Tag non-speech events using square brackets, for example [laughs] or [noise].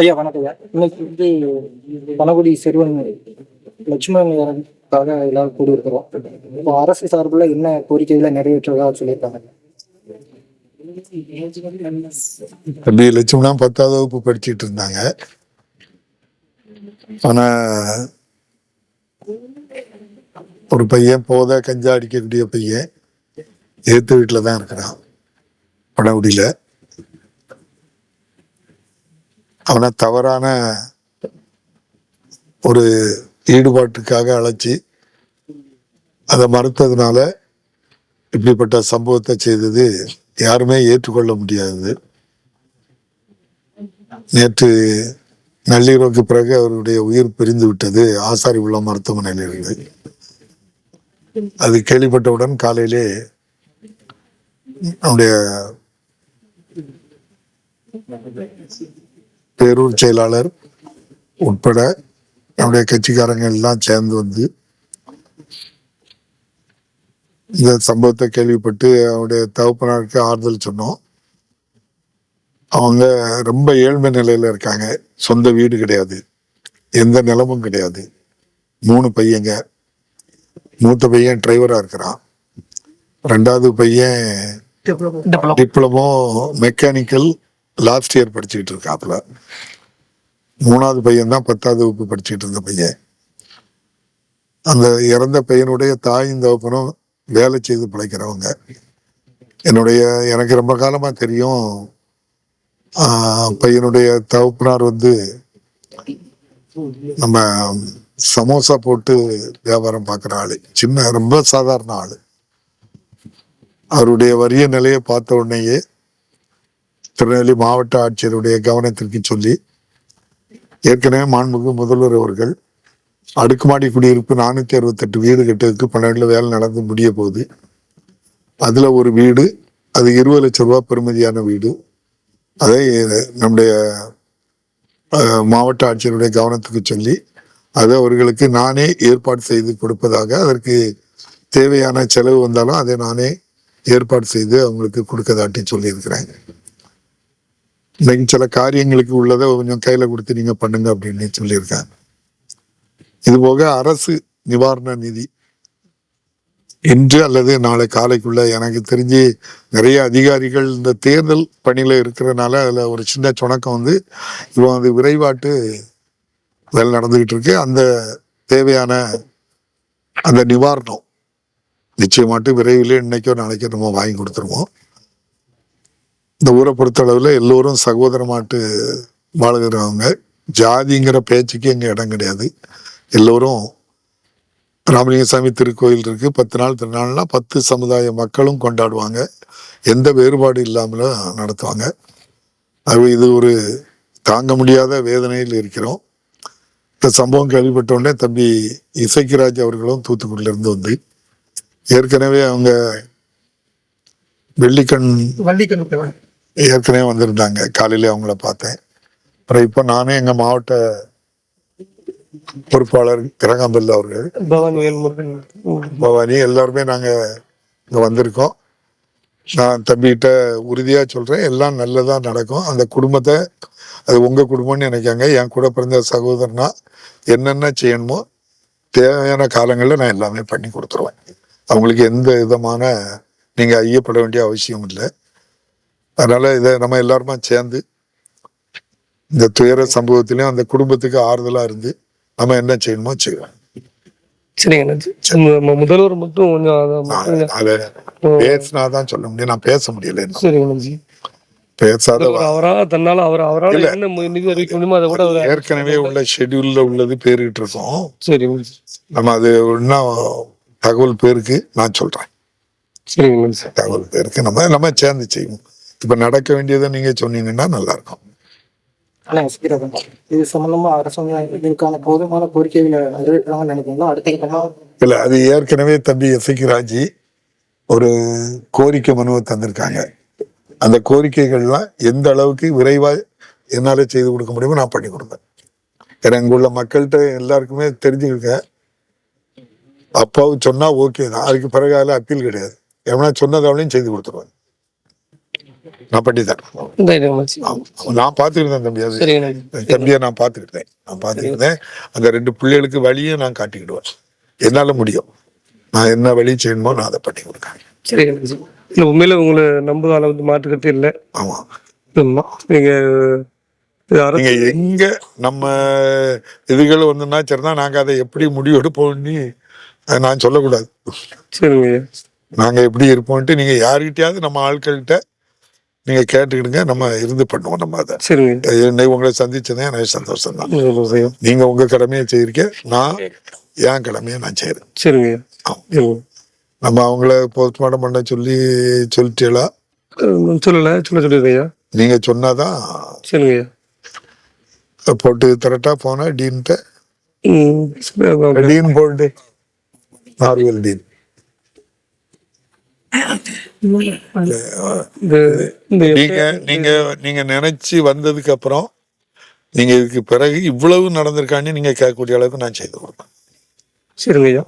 ஐயா வணக்கம் ஐயா. இன்னைக்கு வந்து பனகுடி சிறுவன் லட்சுமணன் யாருக்காக எல்லாரும் கூடியிருக்கிறோம். இப்போ அரசு சார்பில் என்ன கோரிக்கைகளை நிறைவேற்றதா சொல்லியிருக்காங்க? தம்பி லட்சுமணா பத்தாவது வகுப்பு படிச்சிட்டு இருந்தாங்க. ஆனா ஒரு பையன் போத கஞ்சா அடிக்கக்கூடிய பையன் ஏத்து வீட்டில் தான் இருக்கிறான் பனகுடியில் அவனை தவறான ஒரு ஈடுபாட்டுக்காக அழைச்சி அதை மறுத்ததுனால இப்படிப்பட்ட சம்பவத்தை செய்தது யாருமே ஏற்றுக்கொள்ள முடியாதது நேற்று நள்ளிரவுக்கு பிறகு அவருடைய உயிர் பிரிந்து விட்டது ஆசாரி உள்ள மருத்துவமனையில் இருந்து அது கேள்விப்பட்டவுடன் காலையிலே நம்முடைய பேரூர் செயலாளர் உட்பட நம்முடைய கட்சிக்காரங்க எல்லாம் சேர்ந்து வந்து இந்த சம்பவத்தை கேள்விப்பட்டு அவருடைய தகப்பனாருக்கு ஆறுதல் சொன்னோம். அவங்க ரொம்ப ஏழ்மை நிலையில இருக்காங்க. சொந்த வீடு கிடையாது. எந்த நிலமும் கிடையாது. மூணு பையங்க. மூத்த பையன் டிரைவரா இருக்கிறான். ரெண்டாவது பையன் டிப்ளமோ மெக்கானிக்கல் லாஸ்ட் இயர் படிச்சுக்கிட்டு இருக்காப்புல. மூணாவது பையன் தான் பத்தாவது வகுப்பு படிச்சுக்கிட்டு இருந்த பையன். அந்த இறந்த பையனுடைய தாயும் தகப்பனும் வேலை செய்து பிழைக்கிறவங்க என்னுடைய எனக்கு ரொம்ப காலமாக தெரியும் பையனுடைய தகப்பனார் வந்து நம்ம சமோசா போட்டு வியாபாரம் பார்க்குற ஆளு. சின்ன ரொம்ப சாதாரண ஆள். அவருடைய வறிய நிலையை பார்த்த உடனேயே திருநெல்வேலி மாவட்ட ஆட்சியருடைய கவனத்திற்கு சொல்லி ஏற்கனவே மாண்புமிகு முதல்வர் அவர்கள் அடுக்குமாடி குடியிருப்பு நானூத்தி அறுபத்தெட்டு வீடு கட்டுறதுக்கு பன்னெண்டுல வேலை நடந்து முடிய போகுது. அதுல ஒரு வீடு அது இருபது லட்சம் ரூபாய் பெறுமதியான வீடு. அதை நம்முடைய மாவட்ட ஆட்சியருடைய கவனத்துக்கு சொல்லி அதை அவர்களுக்கு நானே ஏற்பாடு செய்து கொடுப்பதாக அதற்கு தேவையான செலவு வந்தாலும் அதை நானே ஏற்பாடு செய்து அவங்களுக்கு கொடுக்கதாட்டி சொல்லியிருக்கிறேன் இன்னைக்கு சில காரியங்களுக்கு உள்ளதை கொஞ்சம் கையில கொடுத்து நீங்க பண்ணுங்க அப்படின்னு சொல்லியிருக்கேன் இது போக அரசு நிவாரண நிதி. இன்று அல்லது நாளை காலைக்குள்ள எனக்கு தெரிஞ்சு நிறைய அதிகாரிகள் இந்த தேர்தல் பணியில இருக்கிறனால அதுல ஒரு சின்ன சுணக்கம் வந்து இவன் அது விரைவாட்டு வேலை நடந்துகிட்டு இருக்கு. அந்த தேவையான அந்த நிவாரணம் நிச்சயமாட்டு விரைவிலே இன்னைக்கோ நாளைக்கோ நம்ம வாங்கி கொடுத்துருவோம். இந்த ஊரை பொறுத்தளவில் எல்லோரும் சகோதரமாட்டு வாழ்கிறவங்க. ஜாதிங்கிற பேச்சுக்கு இங்கே இடம் கிடையாது. எல்லோரும் ராமலிங்கசாமி திருக்கோயில் இருக்குது பத்து நாள் திருநாள்னா பத்து சமுதாய மக்களும் கொண்டாடுவாங்க. எந்த வேறுபாடு இல்லாமலும் நடத்துவாங்க. அது இது ஒரு தாங்க முடியாத வேதனையில் இருக்கிறோம். இந்த சம்பவம் கேள்விப்பட்டோடனே தம்பி இசைக்கிராஜ் அவர்களும் தூத்துக்குடியிலேருந்து வந்து ஏற்கனவே அவங்க வெள்ளிக்கண் வள்ளிக்கண் ஏற்கனவே வந்திருந்தாங்க. காலையில அவங்கள பார்த்தேன். அப்புறம் இப்போ நானே எங்க மாவட்ட பொறுப்பாளர் கிரகாம்பல் அவர்கள். பவானி எல்லாருமே நாங்க இங்க வந்திருக்கோம். நான் தம்பிகிட்ட உறுதியா சொல்றேன். எல்லாம் நல்லதா நடக்கும். அந்த குடும்பத்தை அது உங்க குடும்பம்னு நினைக்காங்க. என் கூட பிறந்த சகோதரனா என்னென்ன செய்யணுமோ தேவையான காலங்களில் நான் எல்லாமே பண்ணி கொடுத்துருவேன். அவங்களுக்கு எந்த விதமான நீங்க ஐயப்பட வேண்டிய அவசியம் இல்லை. அதனால இதை நம்ம எல்லாருமா சேர்ந்து இந்த துயர சம்பவத்திலையும் அந்த குடும்பத்துக்கு ஆறுதலா இருந்து நம்ம என்ன செய்யணுமோ செய்வோம் சரிங்க முதல்வர் மட்டும் கொஞ்சம் பேசினாதான் சொல்ல முடியும் நான் பேச முடியல. சரிங்க. பேசாத அவர் தன்னால அவர் அவரால். என்ன நிதி அறிவிக்க முடியுமோ அதை கூட ஏற்கனவே உள்ள ஷெட்யூல்ல உள்ளது பேருகிட்டு இருக்கோம் அண்ணாச்சி. நம்ம அது இன்னும் தகவல் பேருக்கு நான் சொல்றேன் சரிங்க. தகவல் பேருக்கு நம்ம நம்ம சேர்ந்து செய்வோம் இப்ப நடக்க வேண்டியதை நீங்க சொன்னீங்கன்னா நல்லா இருக்கும் இது சம்பந்தமா அரசு இதுக்கான போதுமான கோரிக்கைகளை நிறைவேற்றாங்கன்னு நினைக்கிறீங்களா? அடுத்த இல்ல அது ஏற்கனவே தம்பி எஸ்ஐக்கு ராஜி ஒரு கோரிக்கை மனுவை தந்திருக்காங்க. அந்த கோரிக்கைகள்லாம் எந்த அளவுக்கு விரைவா என்னால செய்து கொடுக்க முடியுமோ நான் பண்ணி கொடுப்பேன். ஏன்னா இங்க உள்ள மக்கள்கிட்ட எல்லாருக்குமே தெரிஞ்சுக்கிருக்க அப்பாவும் சொன்னா ஓகே தான். அதுக்கு பிறகு அதில் அப்பீல் கிடையாது. எவனா சொன்னதாவளையும் செய்து கொடுத்துருவாங்க. நான் ஐடியாச்சு நான் பார்த்துக்கிட்டேன் தம்பி அது தம்பியை நான் பார்த்துக்கிட்டேன். நான் பார்த்துக்கிட்டேன். அந்த ரெண்டு பிள்ளைகளுக்கு வழியும் நான் காட்டிக்கிடுவேன். என்னால முடியும். நான் என்ன வழி செய்யணுமோ நான் அதை பண்ணி கொடுக்கேன் அண்ணாச்சி இல்லை உண்மையில உங்களை நம்புவதால வந்து மாற்றுக்கட்டு இல்லை. ஆமா. ஆமா. நீங்க எங்க நம்ம இதுகள் வந்துன்னா சரிதான் நாங்க அதை எப்படி முடிவு எடுப்போம்னு அஹ், நான் சொல்லக்கூடாது. சரிங்க. நாங்க எப்படி இருப்போம்ட்டு நீங்க யாருக்கிட்டயாவது நம்ம ஆட்கள்கிட்ட நீங்க கேட்டுக்கிடுங்க நம்ம இருந்து பண்ணுவோம் நம்ம அதை. சரிங்க. என்னை உங்களை சந்திச்சதே எனக்கு சந்தோஷம் தான் ஐயா ஐயா. நீங்க உங்க கடமையை செய்யிருக்க நான் என் கடமையை நான் செய்யறேன். சரிங்க. நம்ம அவங்கள போஸ்ட்மார்ட்டம் பண்ண சொல்லி சொல்லிட்டீங்களா? சொல்லல. சொல்ல சொல்லிருக்கேன் ஐயா நீங்க சொன்னாதான் சரிங்க. ஐயா போட்டு தரட்டா போனா டீன்ட்ட. சரி. டீன் போட்டு. நார்வல் டீன். [laughs] நீங்க நீங்க நீங்க நினைச்சு வந்ததுக்கு அப்புறம் நீங்க இதுக்கு பிறகு இவ்வளவு நடந்திருக்கான்னு நீங்க கேட்கக்கூடிய அளவுக்கு நான் செய்து கொடுப்பேன். சரிங்க ஐயா.